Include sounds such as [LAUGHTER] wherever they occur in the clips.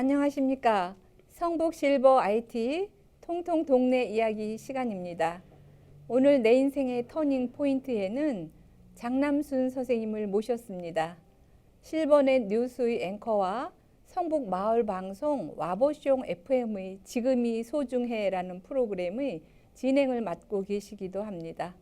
안녕하십니까? 성북 실버 IT 통통 동네 이야기 시간입니다. 오늘 내 인생의 터닝 포인트에는 장남순 선생님을 모셨습니다. 실버넷 뉴스의 앵커와 성북 마을 방송 와보숑 FM의 지금이 소중해라는 프로그램의 진행을 맡고 계시기도 합니다.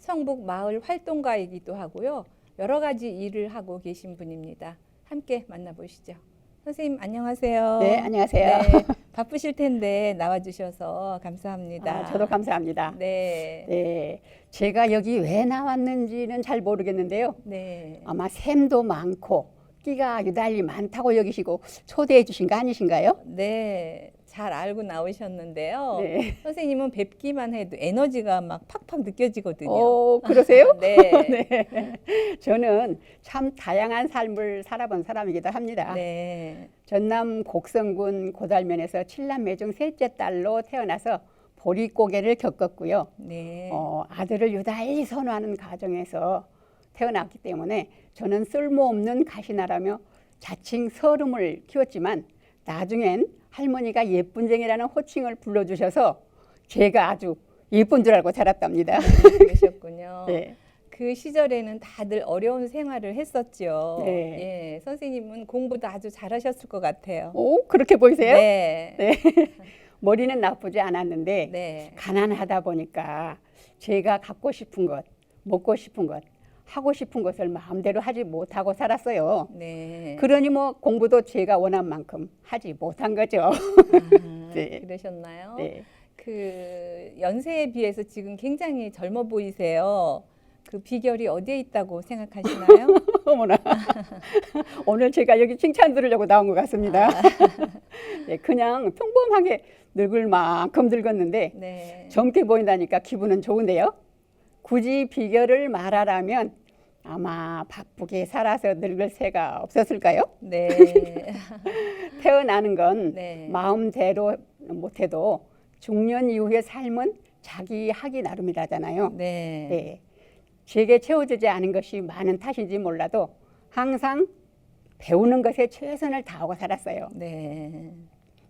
성북 마을 활동가이기도 하고요. 여러 가지 일을 하고 계신 분입니다. 함께 만나보시죠. 선생님 안녕하세요. 네, 안녕하세요. 네, 바쁘실 텐데 나와주셔서 감사합니다. 아, 저도 감사합니다. 네, 네, 제가 여기 왜 나왔는지는 잘 모르겠는데요. 네, 아마 샘도 많고 끼가 유달리 많다고 여기시고 초대해 주신 거 아니신가요? 네, 잘 알고 나오셨는데요. 네. 선생님은 뵙기만 해도 에너지가 막 팍팍 느껴지거든요. 오, 그러세요? [LAUGHS] 네, [LAUGHS] 네. 저는 참 다양한 삶을 살아본 사람이기도 합니다. 네, 전남 곡성군 고달면에서 칠남매 중 셋째 딸로 태어나서 보릿고개를 겪었고요. 네, 어, 아들을 유달리 선호하는 가정에서 태어났기 때문에 저는 쓸모없는 가시나라며 자칭 서름을 키웠지만 나중엔 할머니가 예쁜쟁이라는 호칭을 불러주셔서 제가 아주 예쁜 줄 알고 자랐답니다. 그러셨군요. [LAUGHS] 네. 그 시절에는 다들 어려운 생활을 했었죠. 네. 예, 선생님은 공부도 아주 잘하셨을 것 같아요. 오 그렇게 보이세요? 네, 네. [LAUGHS] 머리는 나쁘지 않았는데 네, 가난하다 보니까 제가 갖고 싶은 것, 먹고 싶은 것, 하고 싶은 것을 마음대로 하지 못하고 살았어요. 네. 그러니 뭐 공부도 제가 원한 만큼 하지 못한 거죠. 아, [LAUGHS] 네. 그러셨나요? 네. 그 연세에 비해서 지금 굉장히 젊어 보이세요. 그 비결이 어디에 있다고 생각하시나요? [LAUGHS] 어머나. [LAUGHS] 오늘 제가 여기 칭찬 들으려고 나온 것 같습니다. 아. 네, 그냥 평범하게 늙을 만큼 늙었는데 네. 젊게 보인다니까 기분은 좋은데요. 굳이 비결을 말하라면 아마 바쁘게 살아서 늙을 새가 없었을까요? 네. [LAUGHS] 태어나는 건 네. 마음대로 못해도 중년 이후의 삶은 자기 하기 나름이라잖아요. 네. 네. 제게 채워지지 않은 것이 많은 탓인지 몰라도 항상 배우는 것에 최선을 다하고 살았어요. 네.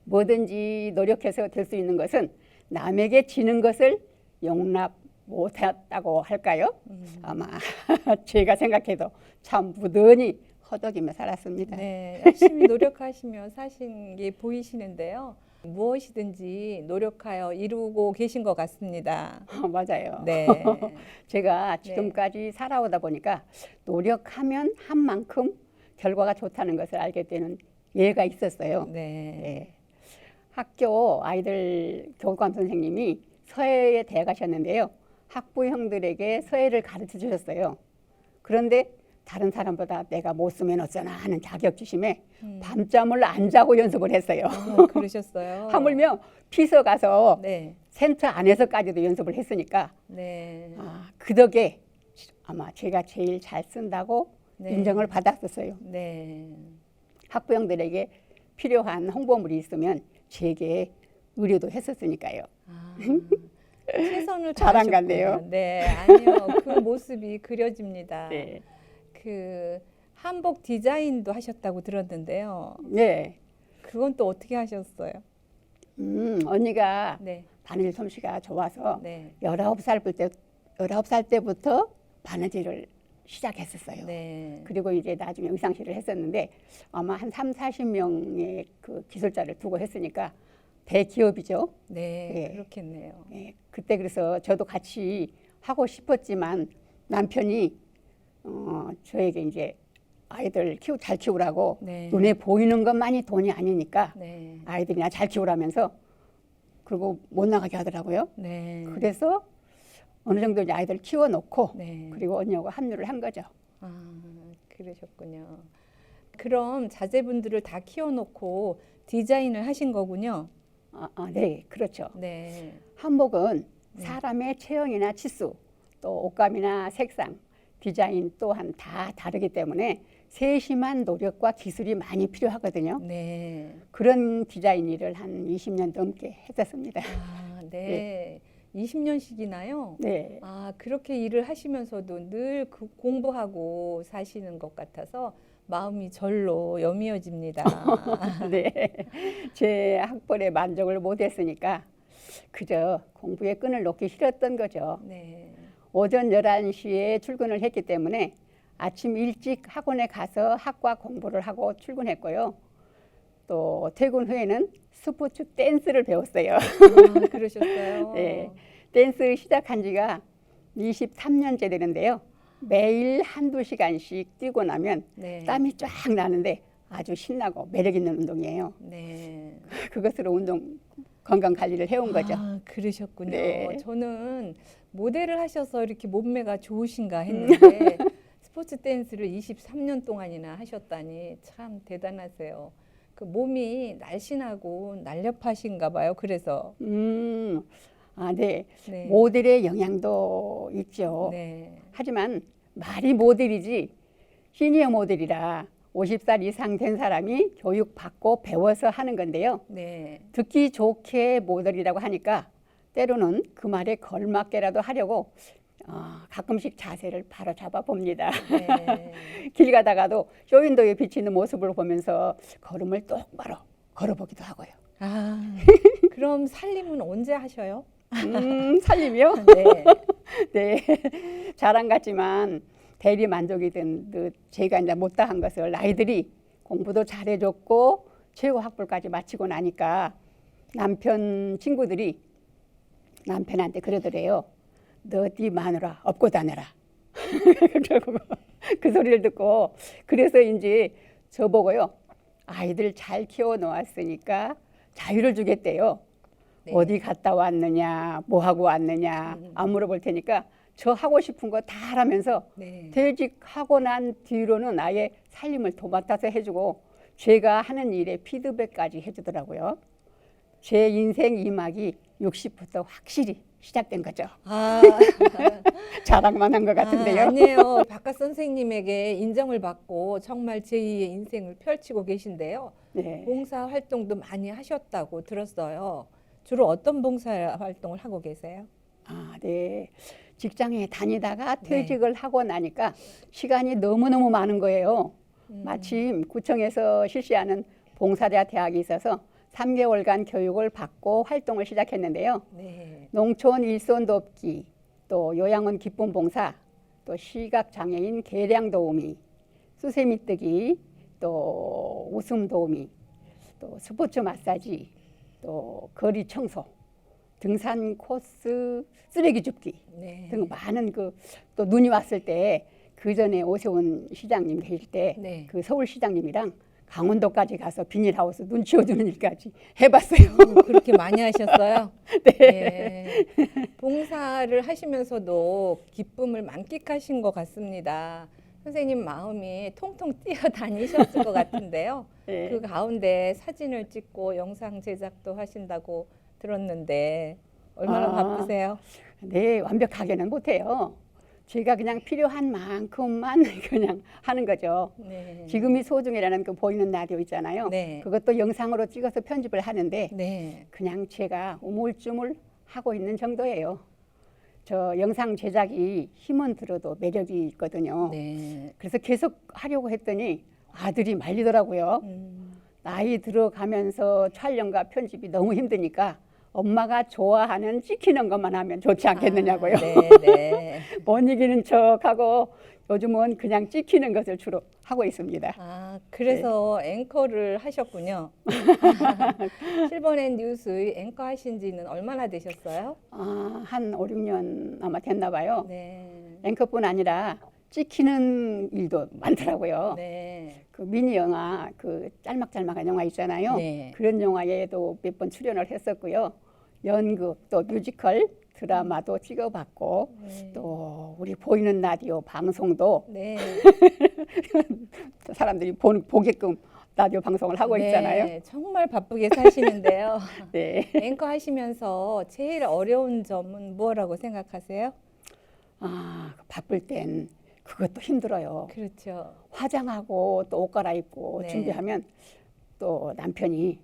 뭐든지 노력해서 될 수 있는 것은 남에게 지는 것을 용납 못했다고 할까요? 음. 아마 [LAUGHS] 제가 생각해도 참 무던히 허덕이며 살았습니다. 네. 열심히 노력하시며 사신 게 보이시는데요. 무엇이든지 노력하여 이루고 계신 것 같습니다. 맞아요. 네. [LAUGHS] 제가 지금까지 살아오다 보니까 노력하면 한 만큼 결과가 좋다는 것을 알게 되는 예가 있었어요. 네. 예. 학교 아이들 교감 선생님이 서예에 대해 가셨는데요. 학부형들에게 서예를 가르쳐 주셨어요. 그런데 다른 사람보다 내가 못 쓰면 어쩌나 하는 자격지심에 음. 밤잠을 안 자고 연습을 했어요. 어, [LAUGHS] 그러셨어요. 하물며 피서 가서 네. 센터 안에서까지도 연습을 했으니까 네. 아, 그 덕에 아마 제가 제일 잘 쓴다고 네. 인정을 받았었어요. 네. 학부형들에게 필요한 홍보물이 있으면 제게 의뢰도 했었으니까요. 아, [LAUGHS] 최선을 다하셨구나. 갔네요. 네, 아니요. 그 [LAUGHS] 모습이 그려집니다. 네. 그 한복 디자인도 하셨다고 들었는데요. 네. 그건 또 어떻게 하셨어요? 음, 언니가 네, 바느질 솜씨가 좋아서 네, 19살 때 19살 때부터 바느질을 시작했었어요. 네. 그리고 이제 나중에 의상실을 했었는데 아마 한 3, 40명의 그 기술자를 두고 했으니까 대기업이죠. 네, 네. 그렇겠네요. 예, 그때 그래서 저도 같이 하고 싶었지만 남편이 어, 저에게 이제 아이들 키우 잘 키우라고 네. 눈에 보이는 것만이 돈이 아니니까 네, 아이들이나 잘 키우라면서 그리고 못 나가게 하더라고요. 네. 그래서 어느 정도 이제 아이들 키워놓고 네. 그리고 언니하고 합류를 한 거죠. 아, 그러셨군요. 그럼 자제분들을 다 키워놓고 디자인을 하신 거군요. 아, 아, 네, 그렇죠. 네, 한복은 네. 사람의 체형이나 치수, 또 옷감이나 색상, 디자인 또한 다 다르기 때문에 세심한 노력과 기술이 많이 필요하거든요. 네. 그런 디자인 일을 한 20년 넘게 했었습니다. 아, 네. 20년씩이나요? 네. 아, 그렇게 일을 하시면서도 늘 그 공부하고 사시는 것 같아서 마음이 절로 여미어집니다. [LAUGHS] 네. 제 학벌에 만족을 못했으니까 그저 공부에 끈을 놓기 싫었던 거죠. 네. 오전 11시에 출근을 했기 때문에 아침 일찍 학원에 가서 학과 공부를 하고 출근했고요. 또 퇴근 후에는 스포츠 댄스를 배웠어요. 아, 그러셨어요? [LAUGHS] 네. 댄스 시작한 지가 23년째 되는데요. 매일 한두 시간씩 뛰고 나면 네. 땀이 쫙 나는데 아주 신나고 매력 있는 운동이에요. 네. 그것으로 운동 건강 관리를 해온 거죠. 아, 그러셨군요. 네. 저는 모델을 하셔서 이렇게 몸매가 좋으신가 음. 했는데 [LAUGHS] 스포츠 댄스를 23년 동안이나 하셨다니 참 대단하세요. 그 몸이 날씬하고 날렵하신가 봐요. 그래서 음, 아, 네. 네. 모델의 영향도 있죠. 네. 하지만 말이 모델이지 시니어 모델이라 50살 이상 된 사람이 교육받고 배워서 하는 건데요. 네. 듣기 좋게 모델이라고 하니까 때로는 그 말에 걸맞게라도 하려고 어, 가끔씩 자세를 바로 잡아 봅니다. 네. [LAUGHS] 길 가다가도 쇼윈도에 비치는 모습을 보면서 걸음을 똑바로 걸어보기도 하고요. 아, [LAUGHS] 그럼 살림은 언제 하셔요? 음, 살림이요? 네. [LAUGHS] 네, 자랑 같지만 대리 만족이 든듯 제가 이제 못다한 것을 아이들이 공부도 잘해줬고 최고 학벌까지 마치고 나니까 남편 친구들이 남편한테 그러더래요. 너 네 마누라 업고 다녀라. [LAUGHS] 그러고 그 소리를 듣고 그래서인지 저보고요. 아이들 잘 키워 놓았으니까 자유를 주겠대요. 네. 어디 갔다 왔느냐, 뭐 하고 왔느냐 음. 안 물어볼 테니까 저 하고 싶은 거 다 하라면서 네. 퇴직하고 난 뒤로는 아예 살림을 도맡아서 해주고 제가 하는 일에 피드백까지 해주더라고요. 제 인생 이막이 60부터 확실히 시작된 거죠. 아, [LAUGHS] 자랑만 한 것 같은데요. 아, 아니에요. 바깥 선생님에게 인정을 받고 정말 제2의 인생을 펼치고 계신데요. 네. 봉사 활동도 많이 하셨다고 들었어요. 주로 어떤 봉사 활동을 하고 계세요? 아, 네. 직장에 다니다가 네. 퇴직을 하고 나니까 시간이 너무너무 많은 거예요. 음, 마침 구청에서 실시하는 봉사자 대학이 있어서 3개월간 교육을 받고 활동을 시작했는데요. 네. 농촌 일손 돕기, 또 요양원 기쁨 봉사, 또 시각 장애인 계량 도우미, 수세미 뜨기, 또 웃음 도우미, 또 스포츠 마사지, 또 거리 청소, 등산 코스 쓰레기 줍기 네. 등 많은 그 또 눈이 왔을 때 그 전에 오세훈 시장님 계실 때 네. 그 서울 시장님이랑 강원도까지 가서 비닐하우스 눈 치워주는 일까지 해봤어요. 음, 그렇게 많이 하셨어요? [LAUGHS] 네. 봉사를 하시면서도 기쁨을 만끽하신 것 같습니다. 선생님 마음이 통통 뛰어 다니셨을 것 같은데요. [LAUGHS] 네. 그 가운데 사진을 찍고 영상 제작도 하신다고 들었는데 얼마나 아. 바쁘세요? 네, 완벽하게는 못해요. 제가 그냥 필요한 만큼만 [LAUGHS] 그냥 하는 거죠. 네. 지금이 소중이라는 그 보이는 라디오 있잖아요. 네. 그것도 영상으로 찍어서 편집을 하는데 네. 그냥 제가 우물쭈물 하고 있는 정도예요. 저 영상 제작이 힘은 들어도 매력이 있거든요. 네. 그래서 계속 하려고 했더니 아들이 말리더라고요. 음, 나이 들어가면서 촬영과 편집이 너무 힘드니까 엄마가 좋아하는 찍히는 것만 하면 좋지 않겠느냐고요. 아, 네, 네. [LAUGHS] 못 이기는 척하고 요즘은 그냥 찍히는 것을 주로 하고 있습니다. 아, 그래서 네. 앵커를 하셨군요. [LAUGHS] 실버넷 뉴스의 앵커 하신 지는 얼마나 되셨어요? 아, 한 5, 6년 아마 됐나 봐요. 네. 앵커뿐 아니라 찍히는 일도 많더라고요. 네. 그 미니 영화, 그 짤막짤막한 영화 있잖아요. 네. 그런 영화에도 몇 번 출연을 했었고요. 연극 또 뮤지컬 드라마도 찍어봤고 네. 또 우리 보이는 라디오 방송도 네. [LAUGHS] 사람들이 보, 보게끔 라디오 방송을 하고 네, 있잖아요. 정말 바쁘게 사시는데요. [LAUGHS] 네. 앵커 하시면서 제일 어려운 점은 뭐라고 생각하세요? 아 바쁠 땐 그것도 힘들어요. 그렇죠. 화장하고 또 옷 갈아입고 네. 준비하면 또 남편이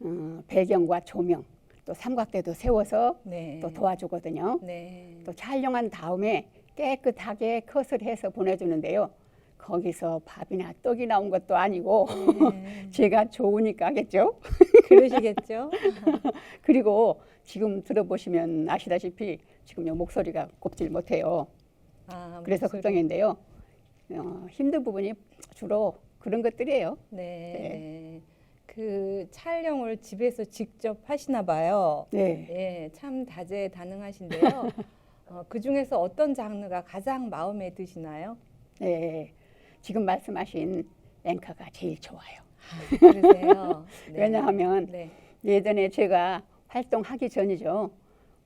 어, 배경과 조명 또 삼각대도 세워서 네. 또 도와주거든요. 네. 또 촬영한 다음에 깨끗하게 컷을 해서 보내주는데요. 거기서 밥이나 떡이 나온 것도 아니고 네. [LAUGHS] 제가 좋으니까 하겠죠. 그러시겠죠? [LAUGHS] 그리고 지금 들어보시면 아시다시피 지금 요 목소리가 꼽질 못해요. 아, 그래서 목소리. 걱정인데요. 어, 힘든 부분이 주로 그런 것들이에요. 네. 그 촬영을 집에서 직접 하시나 봐요. 네. 예, 참 다재다능하신데요. [LAUGHS] 어, 그 중에서 어떤 장르가 가장 마음에 드시나요? 네. 지금 말씀하신 앵커가 제일 좋아요. 아, 그러세요. [LAUGHS] 네. 왜냐하면 네. 예전에 제가 활동하기 전이죠.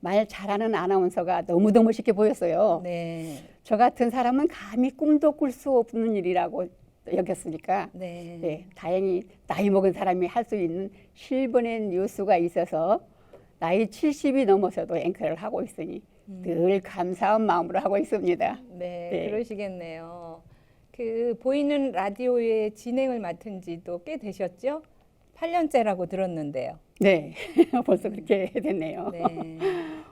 말 잘하는 아나운서가 너무너무 쉽게 보였어요. 네. 저 같은 사람은 감히 꿈도 꿀 수 없는 일이라고 여겼으니까 네. 네, 다행히 나이 먹은 사람이 할 수 있는 실버넷 뉴스가 있어서 나이 70이 넘어서도 앵커를 하고 있으니 음. 늘 감사한 마음으로 하고 있습니다. 네, 네. 그러시겠네요. 그 보이는 라디오의 진행을 맡은 지도 꽤 되셨죠? 8년째라고 들었는데요. 네, [LAUGHS] 벌써 그렇게 됐네요. 네.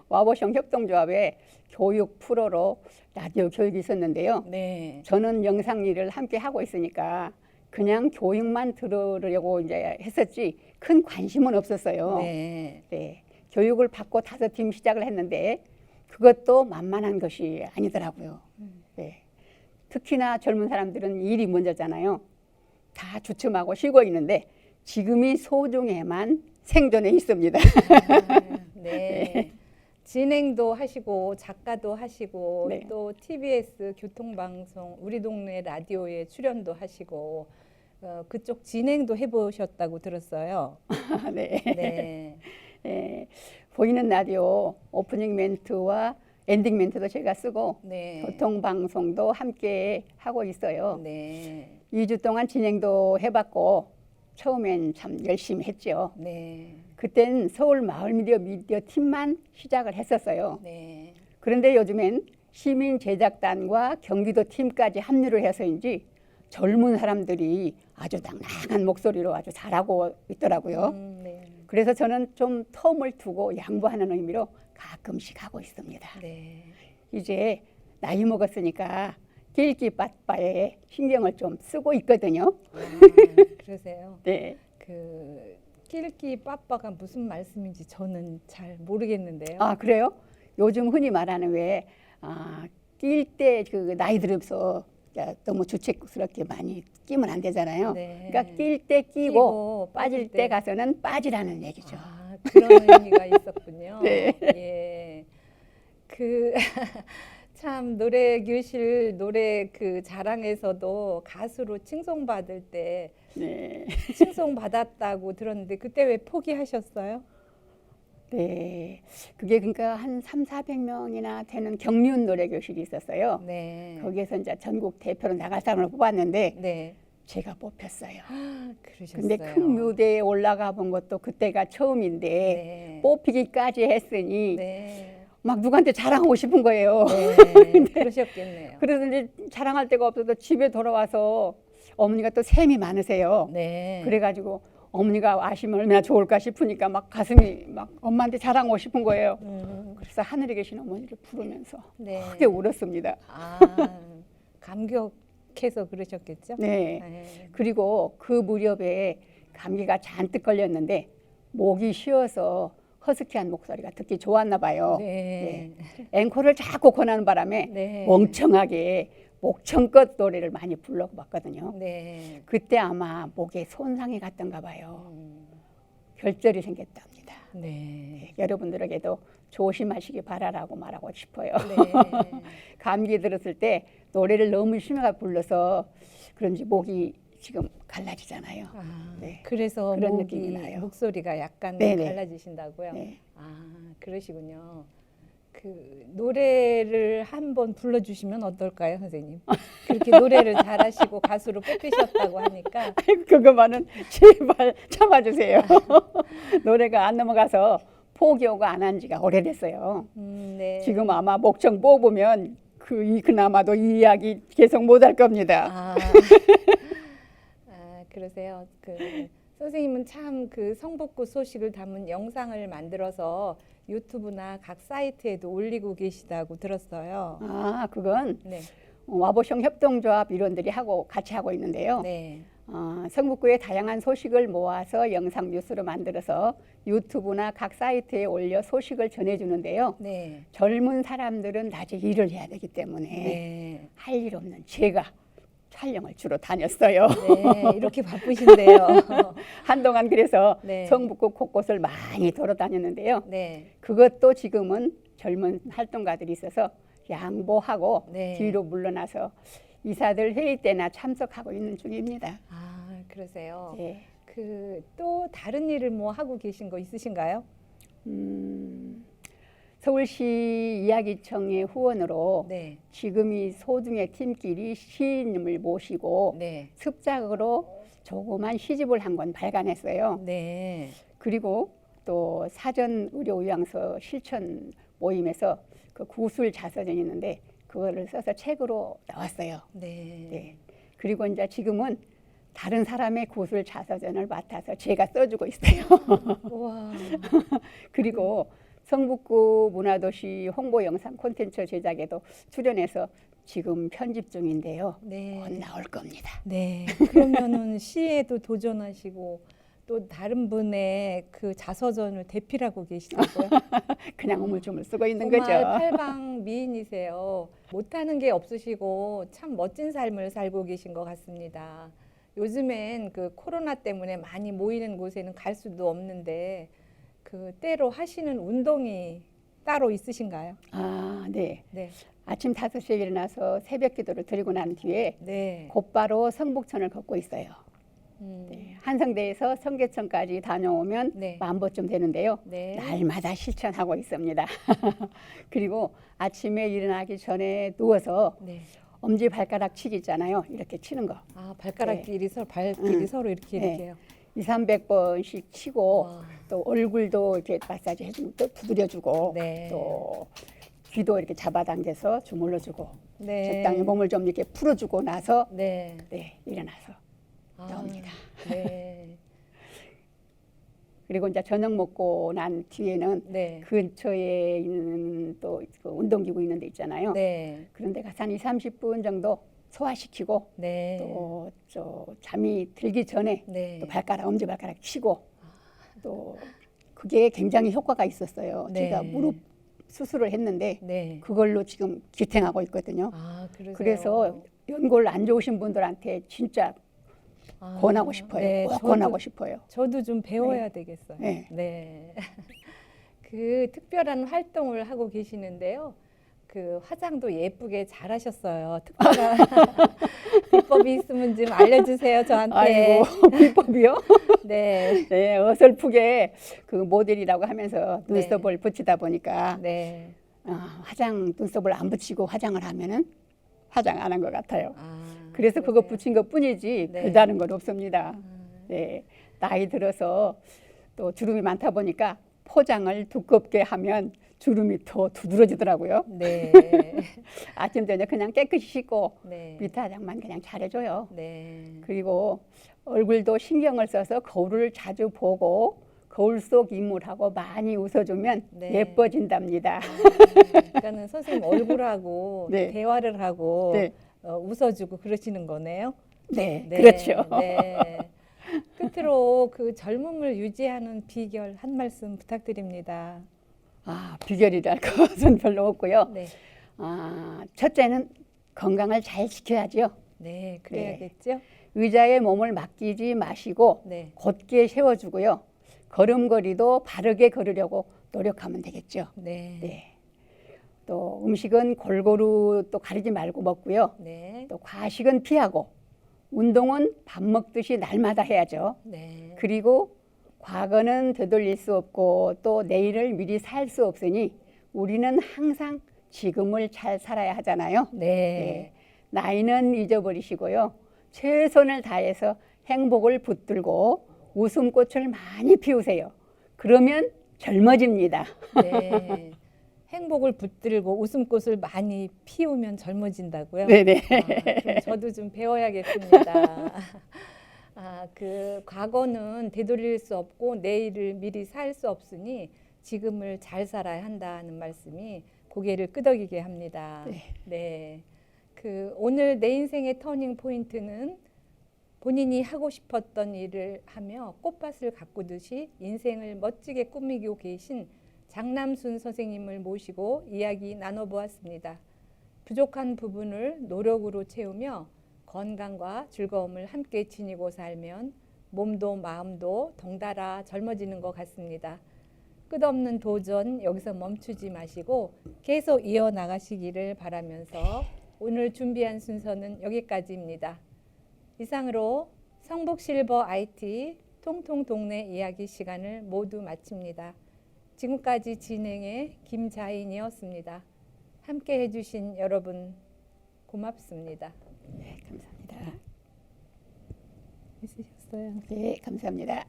와보숑 협동조합의 교육 프로로 라디오 교육이 있었는데요. 네. 저는 영상 일을 함께 하고 있으니까 그냥 교육만 들으려고 이제 했었지 큰 관심은 없었어요. 네. 네, 교육을 받고 다섯 팀 시작을 했는데 그것도 만만한 것이 아니더라고요. 네. 특히나 젊은 사람들은 일이 먼저잖아요. 다 주춤하고 쉬고 있는데 지금이 소중해만 생존해 있습니다. 아, 네. [LAUGHS] 진행도 하시고 작가도 하시고 네. 또 TBS 교통방송 우리 동네 라디오에 출연도 하시고 어, 그쪽 진행도 해보셨다고 들었어요. [LAUGHS] 네. 네. 예, 보이는 라디오 오프닝 멘트와 엔딩 멘트도 제가 쓰고 네. 교통 방송도 함께 하고 있어요. 네. 2주 동안 진행도 해봤고 처음엔 참 열심히 했죠. 네. 그땐 서울 마을 미디어 미디어 팀만 시작을 했었어요. 네. 그런데 요즘엔 시민 제작단과 경기도 팀까지 합류를 해서인지 젊은 사람들이 아주 낭낭한 목소리로 아주 잘하고 있더라고요. 음, 네. 그래서 저는 좀 텀을 두고 양보하는 의미로 가끔씩 하고 있습니다. 네. 이제 나이 먹었으니까 길기 빠빠에 신경을 좀 쓰고 있거든요. 아, 그러세요. [LAUGHS] 네. 그 낄기 빠빠가 무슨 말씀인지 저는 잘 모르겠는데요. 아 그래요? 요즘 흔히 말하는 왜 아, 낄때 그 나이 들어서 야, 너무 주책스럽게 많이 끼면 안 되잖아요. 네. 그러니까 낄 때 끼고, 끼고 빠질 빠질 때 때. 가서는 빠지라는 얘기죠. 아, 그런 의미가 있었군요. [LAUGHS] 네. 예. 그 [LAUGHS] 참 노래 교실 노래 그 자랑에서도 가수로 칭송받을 때 네. 칭송받았다고 들었는데 그때 왜 포기하셨어요? 네. 그게 그러니까 한 3, 400명이나 되는 경륜 노래 교실이 있었어요. 네. 거기에서 이제 전국 대표로 나갈 사람을 뽑았는데 네. 제가 뽑혔어요. 아, 그러셨어요. 근데 큰 무대에 올라가 본 것도 그때가 처음인데 네. 뽑히기까지 했으니 네. 막 누구한테 자랑하고 싶은 거예요. 네. [LAUGHS] 그러셨겠네요. 그래서 이제 자랑할 데가 없어서 집에 돌아와서 어머니가 또 셈이 많으세요. 네. 그래가지고 어머니가 아시면 얼마나 좋을까 싶으니까 막 가슴이 막 엄마한테 자랑하고 싶은 거예요. 음, 그래서 하늘에 계신 어머니를 부르면서 네. 크게 울었습니다. 아, 감격해서 그러셨겠죠? 네. 네. 그리고 그 무렵에 감기가 잔뜩 걸렸는데 목이 쉬어서 허스키한 목소리가 듣기 좋았나 봐요. 네. 앵콜을 자꾸 권하는 바람에 네. 멍청하게 목청껏 노래를 많이 불러봤거든요. 네. 그때 아마 목에 손상이 갔던가 봐요. 음, 결절이 생겼답니다. 네. 여러분들에게도 조심하시기 바라라고 말하고 싶어요. 네. [LAUGHS] 감기 들었을 때 노래를 너무 심하게 불러서 그런지 목이 지금 갈라지잖아요. 아, 네. 그래서 그런 느낌이 나요. 목소리가 약간 네네. 달라지신다고요? 네. 아, 그러시군요. 그 노래를 한번 불러주시면 어떨까요, 선생님? 그렇게 노래를 [LAUGHS] 잘하시고 가수로 뽑히셨다고 하니까 아이고, 그거만은 제발 참아주세요. [LAUGHS] 노래가 안 넘어가서 포기하고 안 한 지가 오래됐어요. 음, 네. 지금 아마 목청 뽑으면 그, 이- 그나마도 이 이야기 계속 못 할 겁니다. 아, 아 그러세요. 그 선생님은 참 그 성북구 소식을 담은 영상을 만들어서 유튜브나 각 사이트에도 올리고 계시다고 들었어요. 아, 그건 네. 와보성 협동조합 일원들이 하고 같이 하고 있는데요. 네. 어, 성북구의 다양한 소식을 모아서 영상 뉴스로 만들어서 유튜브나 각 사이트에 올려 소식을 전해주는데요. 네. 젊은 사람들은 낮에 일을 해야 되기 때문에 네. 할 일 없는 제가 촬영을 주로 다녔어요. 네. 이렇게 바쁘신데요. [LAUGHS] 한동안 그래서 네. 성북구 곳곳을 많이 돌아다녔는데요. 네. 그것도 지금은 젊은 활동가들이 있어서 양보하고 네. 뒤로 물러나서 이사들 회의 때나 참석하고 있는 중입니다. 아, 그러세요. 예. 그또 다른 일을 뭐 하고 계신 거 있으신가요? 음, 서울시 이야기청의 후원으로 네. 지금 이 소중의 팀끼리 시인님을 모시고 네. 습작으로 조그만 시집을 한 권 발간했어요. 네. 그리고 또 사전 의료 요양서 실천 모임에서 그 구술 자서전이 있는데 그거를 써서 책으로 나왔어요. 네. 네. 그리고 이제 지금은 다른 사람의 구술 자서전을 맡아서 제가 써주고 있어요. 와. [LAUGHS] 그리고 성북구 문화도시 홍보 영상 콘텐츠 제작에도 출연해서 지금 편집 중인데요. 네. 곧 나올 겁니다. 네. 그러면은 [LAUGHS] 시에도 도전하시고 또 다른 분의 그 자서전을 대필하고 계시다고요? [LAUGHS] 그냥 우물쭈물 쓰고 있는 정말 거죠. 팔방 미인이세요. 못하는 게 없으시고 참 멋진 삶을 살고 계신 것 같습니다. 요즘엔 그 코로나 때문에 많이 모이는 곳에는 갈 수도 없는데 그 때로 하시는 운동이 따로 있으신가요? 아, 네. 네. 아침 5시에 일어나서 새벽 기도를 드리고 난 뒤에 네. 곧바로 성북천을 걷고 있어요. 음, 네. 한성대에서 성계천까지 다녀오면 네. 만 보쯤 되는데요. 네. 날마다 실천하고 있습니다. [LAUGHS] 그리고 아침에 일어나기 전에 누워서 네. 엄지 발가락 치기 있잖아요. 이렇게 치는 거. 아, 발가락끼리 서로 발끼리 응. 서로 이렇게 네. 이렇게요. 2, 300번씩 치고 와. 또 얼굴도 이렇게 마사지 해주고 또 두드려주고 네. 또 귀도 이렇게 잡아당겨서 주물러주고 네. 적당히 몸을 좀 이렇게 풀어주고 나서 네. 네 일어나서 아, 나옵니다. 네. [LAUGHS] 그리고 이제 저녁 먹고 난 뒤에는 네. 근처에 있는 또 그 운동기구 있는 데 있잖아요. 네. 그런 데 가서 한 2, 30분 정도 소화시키고 네. 또 저 잠이 들기 전에 네. 또 발가락 엄지 발가락 치고 또 그게 굉장히 효과가 있었어요. 네. 제가 무릎 수술을 했는데 네. 그걸로 지금 기탱하고 있거든요. 아. 그래서 연골 안 좋으신 분들한테 진짜 아, 권하고 싶어요. 네, 꼭 저도, 권하고 싶어요. 저도 좀 배워야 되겠어요. 네. 네. [LAUGHS] 그 특별한 활동을 하고 계시는데요. 그 화장도 예쁘게 잘 하셨어요. 특별한 [LAUGHS] 비법이 있으면 좀 알려주세요 저한테. 아이고 [LAUGHS] 비법이요? 네. 네 어설프게 그 모델이라고 하면서 네. 눈썹을 붙이다 보니까 네. 어, 화장 눈썹을 안 붙이고 화장을 하면은 화장 안 한 것 같아요. 아, 그래서 그거? 붙인 것 뿐이지 네. 별다른 건 없습니다. 아, 네, 나이 들어서 또 주름이 많다 보니까 포장을 두껍게 하면 주름이 더 두드러지더라고요. 네. [LAUGHS] 아침 저녁 그냥 깨끗이 씻고 네. 밑에 화장만 그냥 잘해줘요. 네. 그리고 얼굴도 신경을 써서 거울을 자주 보고 거울 속 인물하고 많이 웃어주면 네. 예뻐진답니다. 아, 그러니까는 선생님 얼굴하고 [LAUGHS] 네. 대화를 하고 네, 어, 웃어주고 그러시는 거네요. 네, 네, 그렇죠. 네. 끝으로 그 젊음을 유지하는 비결 한 말씀 부탁드립니다. 아, 비결이랄 [LAUGHS] 것은 별로 없고요. 네, 아, 첫째는 건강을 잘 지켜야죠. 네, 그래야겠죠. 의자에 몸을 맡기지 마시고 네, 곧게 세워주고요. 걸음걸이도 바르게 걸으려고 노력하면 되겠죠. 네, 네, 네. 또 음식은 골고루 또 가리지 말고 먹고요. 네, 또 과식은 피하고 운동은 밥 먹듯이 날마다 해야죠. 네, 그리고 과거는 되돌릴 수 없고 또 내일을 미리 살 수 없으니 우리는 항상 지금을 잘 살아야 하잖아요. 네, 네. 나이는 잊어버리시고요. 최선을 다해서 행복을 붙들고 웃음꽃을 많이 피우세요. 그러면 젊어집니다. 네. 행복을 붙들고 웃음꽃을 많이 피우면 젊어진다고요? 네네. 아, 그럼 저도 좀 배워야겠습니다. [LAUGHS] 아, 그 과거는 되돌릴 수 없고 내일을 미리 살 수 없으니 지금을 잘 살아야 한다는 말씀이 고개를 끄덕이게 합니다. 네. 네. 그 오늘 내 인생의 터닝 포인트는 본인이 하고 싶었던 일을 하며 꽃밭을 가꾸듯이 인생을 멋지게 꾸미고 계신 장남순 선생님을 모시고 이야기 나눠보았습니다. 부족한 부분을 노력으로 채우며 건강과 즐거움을 함께 지니고 살면 몸도 마음도 덩달아 젊어지는 것 같습니다. 끝없는 도전 여기서 멈추지 마시고 계속 이어 나가시기를 바라면서 오늘 준비한 순서는 여기까지입니다. 이상으로 성북 실버 IT 통통 동네 이야기 시간을 모두 마칩니다. 지금까지 진행의 김자인이었습니다. 함께 해주신 여러분 고맙습니다. 네, 감사합니다. 있으셨어요? 네, 감사합니다.